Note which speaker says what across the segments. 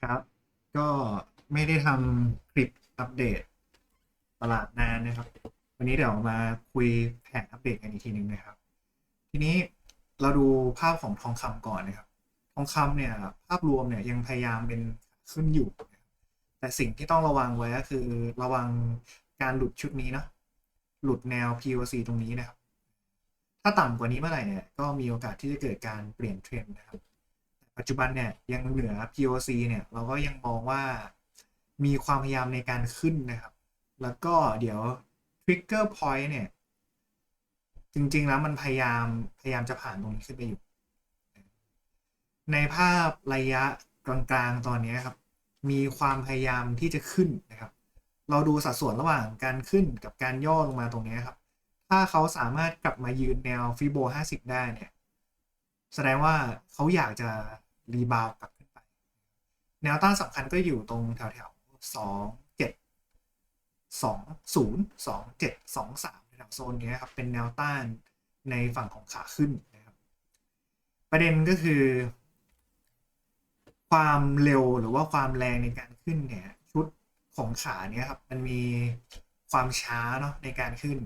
Speaker 1: ครับ ก็ไม่ได้ทำคลิปอัปเดต ตลาดนานนะครับ วันนี้เดี๋ยวมาคุยแผนอัปเดตกันอีกทีหนึ่งนะครับ ทีนี้เราดูภาพของทองคำก่อนนะครับ ทองคำเนี่ยภาพรวมเนี่ยยังพยายามเป็นขึ้นอยู่แต่สิ่งที่ต้องระวังไว้ก็คือระวังการหลุดชุดนี้เนาะหลุดแนว POC ตรงนี้นะครับ ถ้าต่ำกว่านี้เมื่อไหร่เนี่ยก็มีโอกาสที่จะเกิดการเปลี่ยนเทรนด์นะครับ ปัจจุบันเนี่ยยังเหนือ POC เนี่ยเราก็ยังมองว่ามีความพยายามในการขึ้นนะครับ แล้วก็เดี๋ยว Trigger Point เนี่ย จริง ๆ แล้วมันพยายามพยายามจะผ่านตรงนี้ขึ้นไปอยู่ ในภาพระยะกลางๆตอนนี้ครับ มีความพยายามที่จะขึ้นนะครับ เราดูสัดส่วนระหว่างการขึ้นกับการย่อลงมาตรงนี้ครับ ถ้าเขาสามารถกลับมายืนแนวฟิโบ50 ได้เนี่ย แสดงว่าเขาอยากจะ รีบาวกลับขึ้นไป แนวต้านสำคัญก็อยู่ตรงแถวแถวสองเจ็ดสองศูนย์สองเจ็ดสองสามแถวโซนนี้ครับเป็นแนวต้านในฝั่งของขาขึ้นนะครับ ประเด็นก็คือ ความเร็วหรือว่าความแรงในการขึ้นเนี่ย ชุดของขาเนี่ยครับ มันมีความช้าเนาะในการขึ้น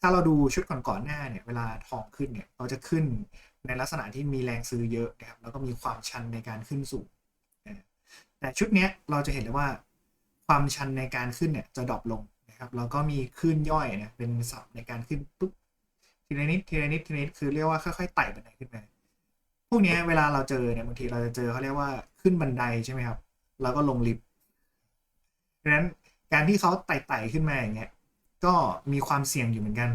Speaker 1: ถ้าเราดูชุดก่อนๆหน้าเนี่ย เวลาทองขึ้นเนี่ย เราจะขึ้น ในลักษณะที่มีแรงซื้อเยอะนะครับแล้วก็มีความชันในการขึ้นสูงแต่ชุดนี้เราจะเห็นเลยว่าความชันในการขึ้นเนี่ยจะดรอปลงนะครับแล้วก็มีขึ้นย่อยเนี่ยเป็นศัพท์ในการขึ้นปุ๊บทีละนิดทีละนิดทีละนิดคือเรียกว่าค่อยๆไต่บันไดขึ้นมาพวกนี้เวลาเราเจอเนี่ยบางทีเราจะเจอเขาเรียกว่าขึ้นบันไดใช่ไหมครับแล้วก็ลงลิฟต์ดังนั้นการที่เขาไต่ๆขึ้นมาอย่างเงี้ยก็มีความเสี่ยงอยู่เหมือนกัน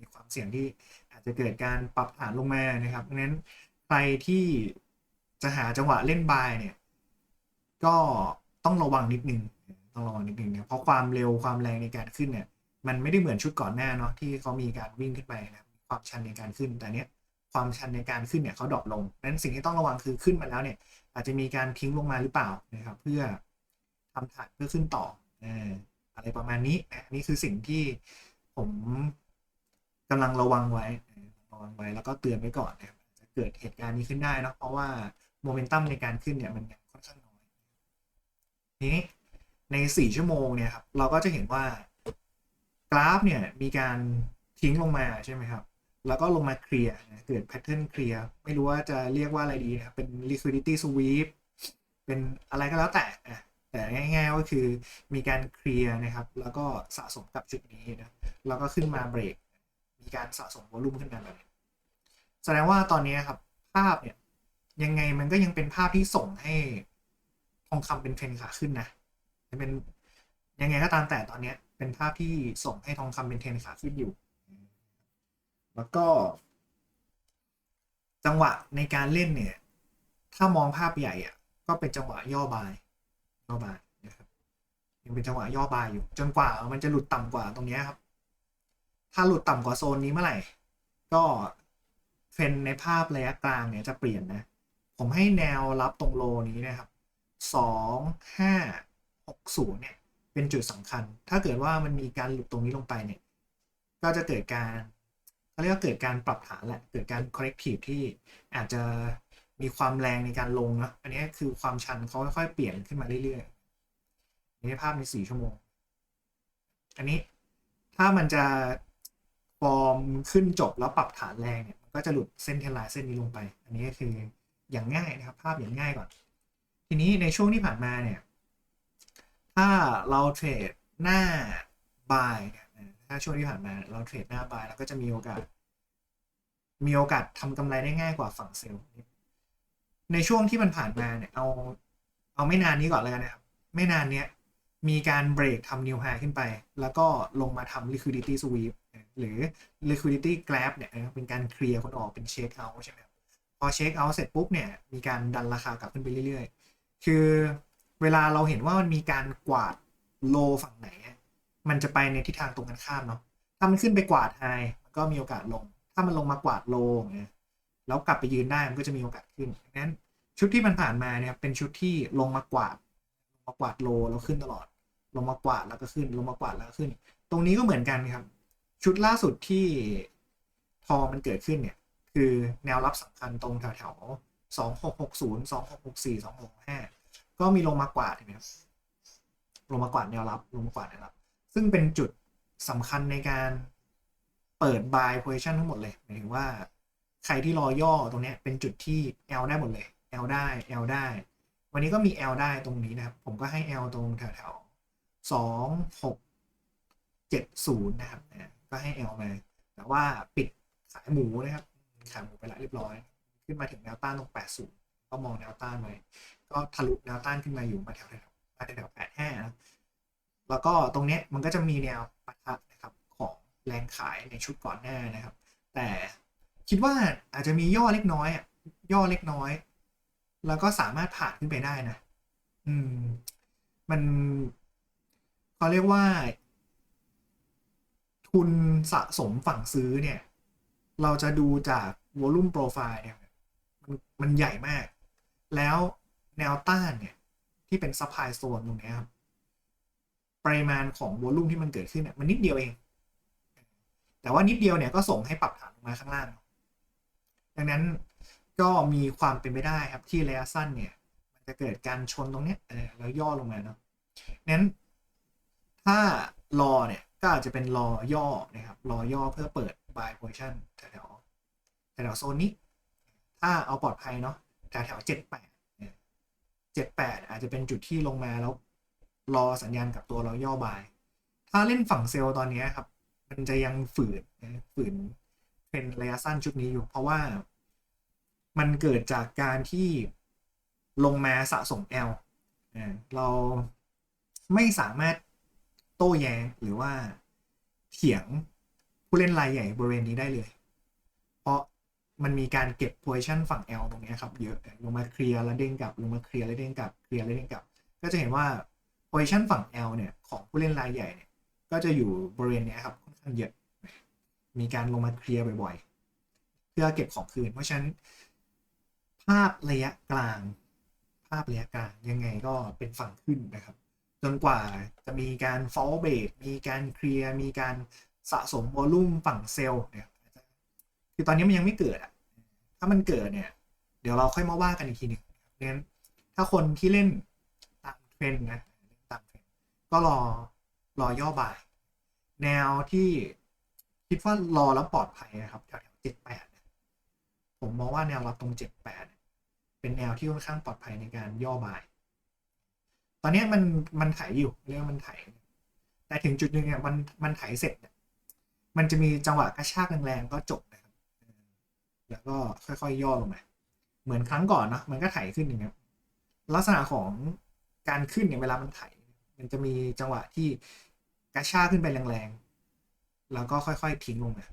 Speaker 1: มีความเสี่ยงที่ จะเกิดการปรับฐานลงมานะครับดังนั้นใครที่จะหาจังหวะเล่นบายเนี่ยก็ต้องระวังนิดนึงต้องระวังนิดนึงนะเพราะความเร็วความแรงในการขึ้นเนี่ยมันไม่ได้เหมือนชุดก่อนหน้าเนาะที่เขามีการวิ่งขึ้นไปนะความชันในการขึ้นแต่เนี้ยความชันในการขึ้นเนี่ยเขาดรอปลงนั้นสิ่งที่ต้องระวังคือขึ้นมาแล้วเนี่ย อาจจะมีการทิ้งลงมาหรือเปล่านะครับ เพื่อทำฐานเพื่อขึ้นต่ออะไรประมาณนี้นะนี่คือสิ่งที่ผมกำลังระวังไว้ ระวังไว้แล้วก็เตือนไว้ก่อนนะครับจะเกิดเหตุการณ์นี้ขึ้นได้นะเพราะว่าโมเมนตัมในการขึ้นเนี่ยมันยังค่อนข้างน้อยนี้ใน 4 ชั่วโมงเนี่ยครับเราก็จะเห็นว่ากราฟเนี่ยมีการทิ้งลงมาใช่ไหมครับ แล้วก็ลงมาเคลียร์เกิดแพทเทิร์นเคลียร์ไม่รู้ว่าจะเรียกว่าอะไรดีนะครับ เป็น liquidity sweep เป็นอะไรก็แล้วแต่แต่ง่ายๆก็คือมีการเคลียร์นะครับ แล้วก็สะสมกับจุดนี้นะแล้วก็ขึ้นมาเบรก มีการสะสมวอลุ่มขึ้นมาแบบแสดงว่าตอนนี้ครับ ภาพเนี่ย ยังไงมันก็ยังเป็นภาพที่ส่งให้ทองคำเป็นเทรนขาขึ้นนะเป็นยังไงก็ตามแต่ตอนนี้เป็นภาพที่ส่งให้ทองคำเป็นเทรนขาขึ้นอยู่ แล้วก็ จังหวะในการเล่นเนี่ย ถ้ามองภาพใหญ่อะก็เป็นจังหวะย่อบายย่อบายนะครับยังเป็นจังหวะย่อบายอยู่ จนกว่ามันจะหลุดต่ำกว่าตรงนี้ครับ ถ้าหลุดต่ำกว่าโซนนี้เมื่อไหร่ ก็เทรนในภาพระยะกลางเนี่ยจะเปลี่ยนนะ ผมให้แนวรับตรงโลนี้นะครับสองห้าหกศูนย์เนี่ยเป็นจุดสำคัญ ถ้าเกิดว่ามันมีการหลุดตรงนี้ลงไปเนี่ย ก็จะเกิดการเขาเรียกว่าเกิดการปรับฐานแหละ เกิดการ corrective ที่อาจจะมีความแรงในการลงนะ อันนี้คือความชันเขาค่อยๆเปลี่ยนขึ้นมาเรื่อยๆ นี่ภาพในสี่ชั่วโมง อันนี้ถ้ามันจะ ฟอร์มขึ้นจบแล้วปรับฐานแรงเนี่ยก็จะหลุดเส้นเทนไลน์เส้นนี้ลงไป อันนี้ก็คืออย่างง่ายนะครับ ภาพอย่างง่ายก่อน ทีนี้ในช่วงที่ผ่านมาเนี่ย ถ้าเราเทรดหน้าบายถ้าช่วงที่ผ่านมาเราเทรดหน้าบายเราก็จะมีโอกาส มีโอกาสทำกำไรได้ง่ายกว่าฝั่งเซลล์ในช่วงที่มันผ่านมาเนี่ย เอาเอาไม่นานนี้ก่อนเลยนะครับ ไม่นานเนี้ยมีการเบรกทำนิวไฮขึ้นไป แล้วก็ลงมาทำ liquidity sweep หรือ liquidity grab เนี่ยเป็นการเคลียร์คนออกเป็นเช็คเอาใช่ไหมครับพอเช็คเอาเสร็จปุ๊บเนี่ยมีการดันราคากลับขึ้นไปเรื่อยๆ คือเวลาเราเห็นว่ามันมีการกวาดโลฝั่งไหน มันจะไปในทิศทางตรงกันข้ามเนาะถ้ามันขึ้นไปกวาดไฮมันก็มีโอกาสลง ถ้ามันลงมากวาดโลเนี่ยแล้วกลับไปยืนได้มันก็จะมีโอกาสขึ้นดังนั้นชุดที่มันผ่านมาเนี่ยเป็นชุดที่ลงมากวาดลงมากวาดโลแล้วขึ้นตลอด ลงมากวาดแล้วก็ขึ้น ลงมากวาดแล้วก็ขึ้น ตรงนี้ก็เหมือนกันครับ ชุดล่าสุดที่ทอมันเกิดขึ้นเนี่ย คือแนวรับสำคัญตรงแถวๆสองหกหกศูนย์สองหกหกสี่สองหกห้าก็มีลงมากวาดเห็นไหมครับลงมากวาดแนวรับลงมากวาดแนวรับ ซึ่งเป็นจุดสำคัญในการเปิด buy position ทั้งหมดเลยหมายถึงว่าใครที่รอย่อตรงเนี้ยเป็นจุดที่ L ได้หมดเลย L ได้ L ได้ วันนี้ก็มี L ได้ตรงนี้นะครับ ผมก็ให้ L ตรงแถวๆสองหกเจ็ดศูนย์นะครับ ก็ให้ L มา แต่ว่าปิดขายหมูนะครับขายหมูไปละเรียบร้อย ขึ้นมาถึงแนวต้านตรง 80 ก็มองแนวต้านไว้ก็ทะลุแนวต้านขึ้นมาอยู่มาแถวๆมาแถว85นะแล้วก็ตรงเนี้ยมันก็จะมีแนวปะทะนะครับของแรงขายในชุดก่อนหน้านะครับ แต่คิดว่าอาจจะมีย่อเล็กน้อยอะย่อเล็กน้อย แล้วก็สามารถผ่านขึ้นไปได้นะ อืม มันเขาเรียกว่า ทุนสะสมฝั่งซื้อเนี่ย เราจะดูจากวอลุ่มโปรไฟล์เนี่ยมันมันใหญ่มาก แล้วแนวต้านเนี่ย ที่เป็นซัพพลายโซนตรงนี้ครับปริมาณของวอลุ่มที่มันเกิดขึ้นเนี่ยมันนิดเดียวเอง แต่ว่านิดเดียวเนี่ยก็ส่งให้ปรับฐานลงมาข้างล่าง ดังนั้นก็มีความเป็นไปได้ครับที่ระยะสั้นเนี่ย มันจะเกิดการชนตรงเนี้ยแล้วย่อลงมาเนาะนั้นถ้ารอเนี่ย ก็อาจจะเป็นรอย่อนะครับรอย่อเพื่อเปิด buy position แถวๆแถวโซนนี้ ถ้าเอาปลอดภัยเนาะแถวแถวเจ็ดแปดเจ็ดแปดอาจจะเป็นจุดที่ลงมาแล้ว รอสัญญาณกับตัวราย่อบาย ถ้าเล่นฝั่งเซลล์ตอนนี้ครับ มันจะยังฝืนนะฝืนเป็นระยะสั้นชุดนี้อยู่ เพราะว่ามันเกิดจากการที่ลงมาสะสม L อ่าเราไม่สามารถ โต้แย้งหรือว่าเถียงผู้เล่นรายใหญ่บริเวณนี้ได้เลย เพราะมันมีการเก็บ position ฝั่ง L ตรงนี้ครับเยอะลงมาเคลียร์แล้วเด้งกลับลงมาเคลียร์แล้วเด้งกลับเคลียร์แล้วเด้งกลับ ก็จะเห็นว่า position ฝั่ง L เนี่ยของผู้เล่นรายใหญ่เนี่ยก็จะอยู่บริเวณนี้ครับค่อนข้างเยอะ มีการลงมาเคลียร์บ่อยๆ เพื่อเก็บของคืน เพราะฉะนั้น ภาพระยะกลาง ภาพระยะกลางยังไงก็เป็นฝั่งขึ้นนะครับ จนกว่าจะมีการ fall break มีการเคลียร์ มีการสะสมวอลุ่มฝั่งเซลล์เนี่ยคือตอนนี้มันยังไม่เกิดอะถ้ามันเกิดเนี่ย เดี๋ยวเราค่อยมาว่ากันอีกทีหนึ่งเพราะฉะนั้นถ้าคนที่เล่นตามเทรนนะตามเทรนก็รอรอย่อบาย แนวที่คิดว่ารอแล้วปลอดภัยนะครับแถวๆเจ็ดแปดผมมองว่าแนวรับตรงเจ็ดแปดเป็นแนวที่ค่อนข้างปลอดภัยในการย่อบาย ตอนนี้มันมันถ่ายอยู่เรียกว่ามันถ่ายแต่ถึงจุดหนึ่งเนี่ยมันมันถ่ายเสร็จเนี่ยมันจะมีจังหวะกระชากแรงๆก็จบนะครับ แล้วก็ค่อยๆย่อลงมาเหมือนครั้งก่อนเนาะมันก็ถ่ายขึ้นอย่างเงี้ยลักษณะของการขึ้นเนี่ยเวลามันถ่ายมันจะมีจังหวะที่กระชากขึ้นไปแรงๆ แล้วก็ค่อยๆทิ้งลงมา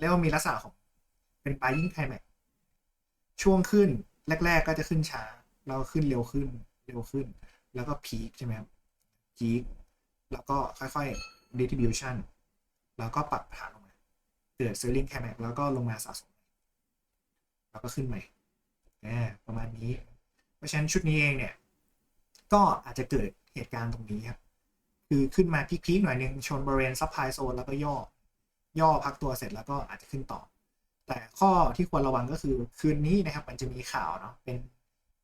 Speaker 1: เรียกว่ามีลักษณะของเป็นปลายิ่งไคลแม็กช่วงขึ้นแรก ๆ ก็จะขึ้นช้าแล้วขึ้นเร็วขึ้น เร็วขึ้น แล้วก็พีคใช่ไหมครับพีคแล้วก็ค่อยๆ distribution แล้วก็ปรับฐานลงมา เกิด selling climax แล้วก็ลงมาสะสม แล้วก็ขึ้นใหม่ประมาณนี้ เพราะฉะนั้นชุดนี้เองเนี่ย ก็อาจจะเกิดเหตุการณ์ตรงนี้ครับ คือขึ้นมาพีคๆหน่อยนึงชนบริเวณซับไพโซนแล้วก็ย่อย่อพักตัวเสร็จแล้วก็อาจจะขึ้นต่อ แต่ข้อที่ควรระวังก็คือคืนนี้นะครับ มันจะมีข่าวเนาะเป็น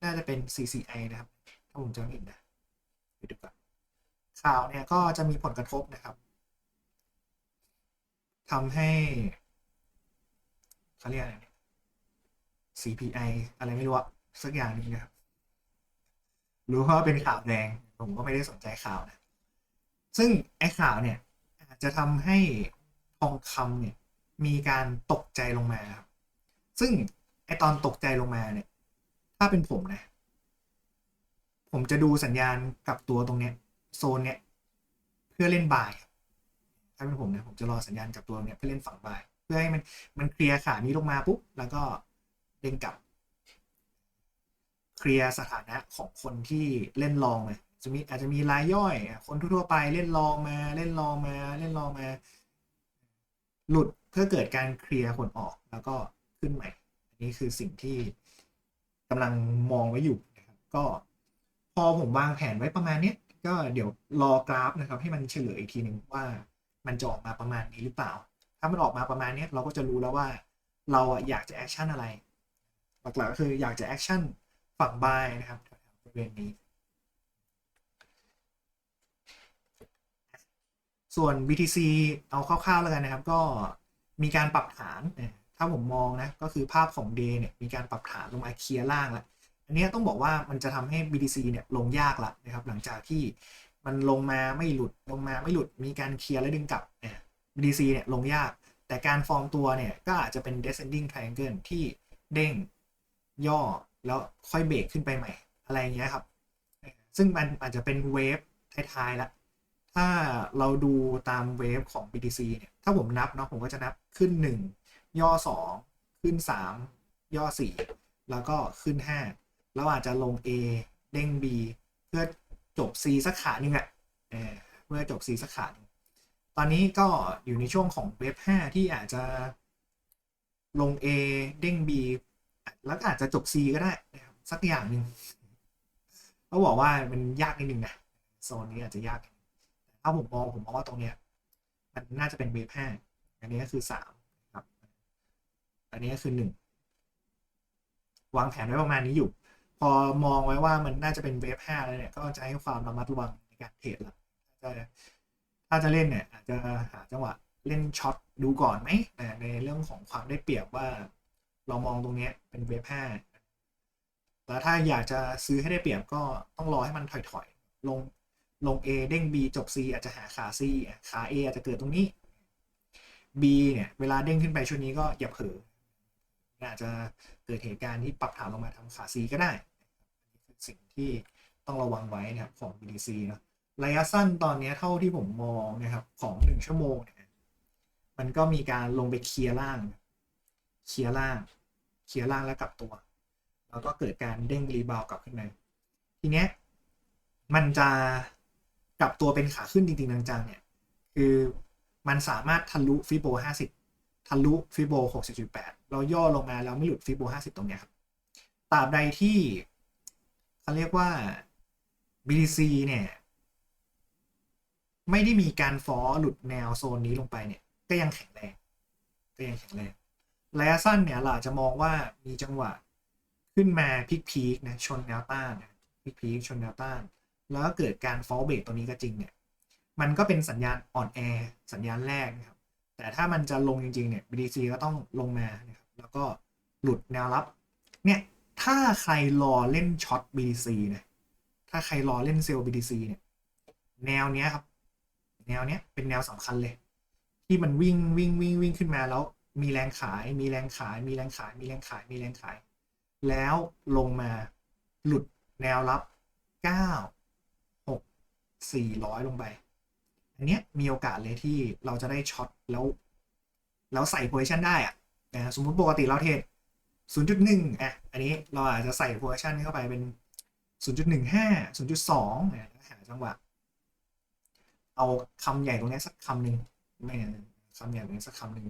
Speaker 1: น่าจะเป็น CCI นะครับ ถ้าผมจำไม่ผิดนะไปดูก่อนข่าวเนี่ยก็จะมีผลกระทบนะครับทำให้เขาเรียกอะไร CPI อะไรไม่รู้อะสักอย่างนี้นะครับ รู้ว่าเป็นข่าวแดง ผมก็ไม่ได้สนใจข่าวนะ ซึ่งไอ้ข่าวเนี่ยอาจจะทำให้ทองคำเนี่ยมีการตกใจลงมาครับ ซึ่งไอ้ตอนตกใจลงมาเนี่ย ถ้าเป็นผมนะ ผมจะดูสัญญาณกับตัวตรงเนี้ยโซนเนี้ยเพื่อเล่นบายครับถ้าเป็นผมเนี่ยผมจะรอสัญญาณกับตัวเนี่ยเพื่อเล่นฝั่งบาย เพื่อให้มันมันเคลียร์ขานี้ลงมาปุ๊บแล้วก็เด้งกลับเคลียร์สถานะของคนที่เล่นลองเลยจะมีอาจจะมีรายย่อย คนทั่วไปเล่นลองมาเล่นลองมาเล่นลองมา หลุดเพื่อเกิดการเคลียร์คนออกแล้วก็ขึ้นใหม่ อันนี้คือสิ่งที่กำลังมองไว้อยู่นะครับก็ พอผมวางแผนไว้ประมาณนี้ก็เดี๋ยวรอกราฟนะครับ ให้มันเฉลยอีกทีหนึ่งว่ามันจะออกมาประมาณนี้หรือเปล่า ถ้ามันออกมาประมาณนี้เราก็จะรู้แล้วว่าเราอยากจะแอคชั่นอะไร หลักๆก็คืออยากจะแอคชั่นฝั่งบายนะครับบริเวณนี้ ส่วน BTC เอาคร่าวๆแล้วกันนะครับ ก็มีการปรับฐาน ถ้าผมมองนะ ก็คือภาพของ Day เนี่ยมีการปรับฐานลงมาเคลียร์ล่างแล้ว อันนี้ต้องบอกว่ามันจะทำให้ BTC เนี่ยลงยากละนะครับหลังจากที่มันลงมาไม่หลุดลงมาไม่หลุดมีการเคลียร์และดึงกลับเนี่ย BTC เนี่ยลงยาก แต่การฟอร์มตัวเนี่ยก็อาจจะเป็น descending triangle ที่เด้งย่อแล้วค่อยเบรกขึ้นไปใหม่อะไรอย่างเงี้ยครับ ซึ่งมันอาจจะเป็นเวฟท้ายๆละถ้าเราดูตามเวฟของ BTC เนี่ย ถ้าผมนับเนาะผมก็จะนับขึ้น 1 ย่อ 2 ขึ้น 3 ย่อ 4 แล้วก็ขึ้น 5 แล้วอาจจะลง A เด้ง B เพื่อจบ C สักขาหนึ่งอะเออเพื่อจบ C สักขาหนึ่งตอนนี้ก็อยู่ในช่วงของเวฟ5ที่อาจจะลง A เด้ง B แล้วก็อาจจะจบ C ก็ได้นะครับสักอย่างหนึ่งเขาบอกว่ามันยากนิดนึงนะโซนนี้อาจจะยากถ้าผมมองผมมองว่าตรงเนี้ยมันน่าจะเป็นเวฟห้าอันนี้ก็คือสามครับ อันนี้ก็คือหนึ่งวางแผนไว้ประมาณนี้อยู่ พอมองไว้ว่ามันน่าจะเป็นเวฟห้าแล้วเนี่ยก็จะให้ความระมัดระวังในการเทรดละถ้าจะถ้าจะเล่นเนี่ยอาจจะหาจังหวะเล่นช็อตดูก่อนไหมในเรื่องของความได้เปรียบว่าเรามองตรงเนี้ยเป็นเวฟห้าแล้วถ้าอยากจะซื้อให้ได้เปรียบก็ต้องรอให้มันถอยๆ ลงลง A เด้ง B จบ C อาจจะหาขา C ขา A อาจจะเกิดตรงนี้ B เนี่ย เวลาเด้งขึ้นไปช่วงนี้ก็อย่าเผลออาจจะเกิดเหตุการณ์ที่ปรับฐานลงมาทำขา C ก็ได้ สิ่งที่ต้องระวังไว้นะครับของ BTC นะระยะสั้นตอนนี้เท่าที่ผมมองนะครับของหนึ่งชั่วโมงเนี่ยมันก็มีการลงไปเคลียร์ล่าง เคลียร์ล่าง เคลียร์ล่างแล้วกลับตัว แล้วก็เกิดการเด้งรีบาวกลับขึ้นมาทีเนี้ยมันจะกลับตัวเป็นขาขึ้นจริงๆจังๆเนี่ยคือมันสามารถทะลุฟิโบ50 ทะลุฟิโบ60.8 เราย่อลงมาแล้วไม่หลุดฟิโบ50 ตรงเนี้ยครับตราบใดที่ เขาเรียกว่า BTC เนี่ย ไม่ได้มีการฟอหลุดแนวโซนนี้ลงไปเนี่ย ก็ยังแข็งแรงก็ยังแข็งแรงระยะสั้นเนี่ยเราจะมองว่ามีจังหวะขึ้นมาพีคๆนะชนแนวต้านพีคๆชนแนวต้าน แล้วกเกิดการฟอลเบรกตัวนี้ก็จริงเนี่ย มันก็เป็นสัญญาณอ่อนแอสัญญาณแรกนะครับ แต่ถ้ามันจะลงจริงๆเนี่ย BTC ก็ต้องลงมานะครับแล้วก็หลุดแนวรับเนี่ย ถ้าใครรอเล่นช็อต BTC เนี่ยถ้าใครรอเล่นเซลล์ BTC เนี่ย แนวเนี้ยครับ แนวเนี้ยเป็นแนวสำคัญเลย ที่มันวิ่งวิ่งวิ่งวิ่งขึ้นมาแล้ว มีแรงขาย มีแรงขาย มีแรงขาย มีแรงขาย มีแรงขาย แล้วลงมาหลุดแนวรับ 9 6 400 ลงไป อันเนี้ยมีโอกาสเลยที่เราจะได้ช็อตแล้ว แล้วใส่ position ได้อะนะสมมติปกติเราเทรด 0.1อะอันนี้เราอาจจะใส่ position เข้าไปเป็น 0.15 0.2นะหาจังหวะ เอาคำใหญ่ตรงนี้สักคำหนึ่งไม่คำใหญ่ตรงนี้สักคำหนึ่ง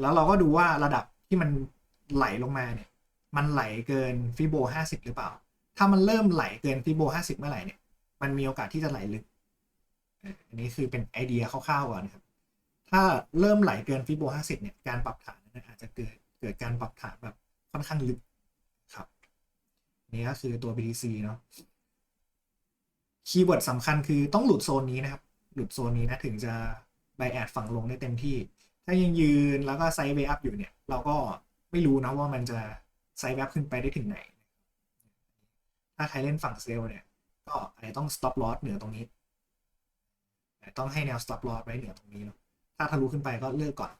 Speaker 1: แล้วเราก็ดูว่าระดับที่มันไหลลงมาเนี่ยมันไหลเกินฟิโบ50 หรือเปล่า ถ้ามันเริ่มไหลเกินฟิโบ50 เมื่อไหร่เนี่ย มันมีโอกาสที่จะไหลลึก อันนี้คือเป็นไอเดียคร่าวๆก่อนครับ ถ้าเริ่มไหลเกินฟิโบ50 เนี่ย การปรับฐานนั้นอาจจะเกิดเกิดการปรับฐานแบบ ค่อนข้างลึกครับนี่ก็คือตัว BTC เนาะคีย์เวิร์ดสำคัญคือต้องหลุดโซนนี้นะครับ หลุดโซนนี้นะถึงจะไบแอดฝั่งลงได้เต็มที่ ถ้ายังยืนแล้วก็ไซด์เวอัพอยู่เนี่ย เราก็ไม่รู้นะว่ามันจะไซด์เวอัพขึ้นไปได้ถึงไหน ถ้าใครเล่นฝั่งเซลล์เนี่ย ก็อาจจะต้อง stop loss เหนือตรงนี้ ต้องให้แนว stop loss ไว้เหนือตรงนี้เนาะถ้าทะลุขึ้นไปก็เลิกก่อน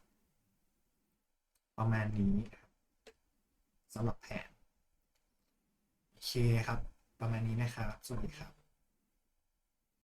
Speaker 1: ประมาณนี้ สำหรับแผน โอเคครับ ประมาณนี้นะครับ สวัสดีครับ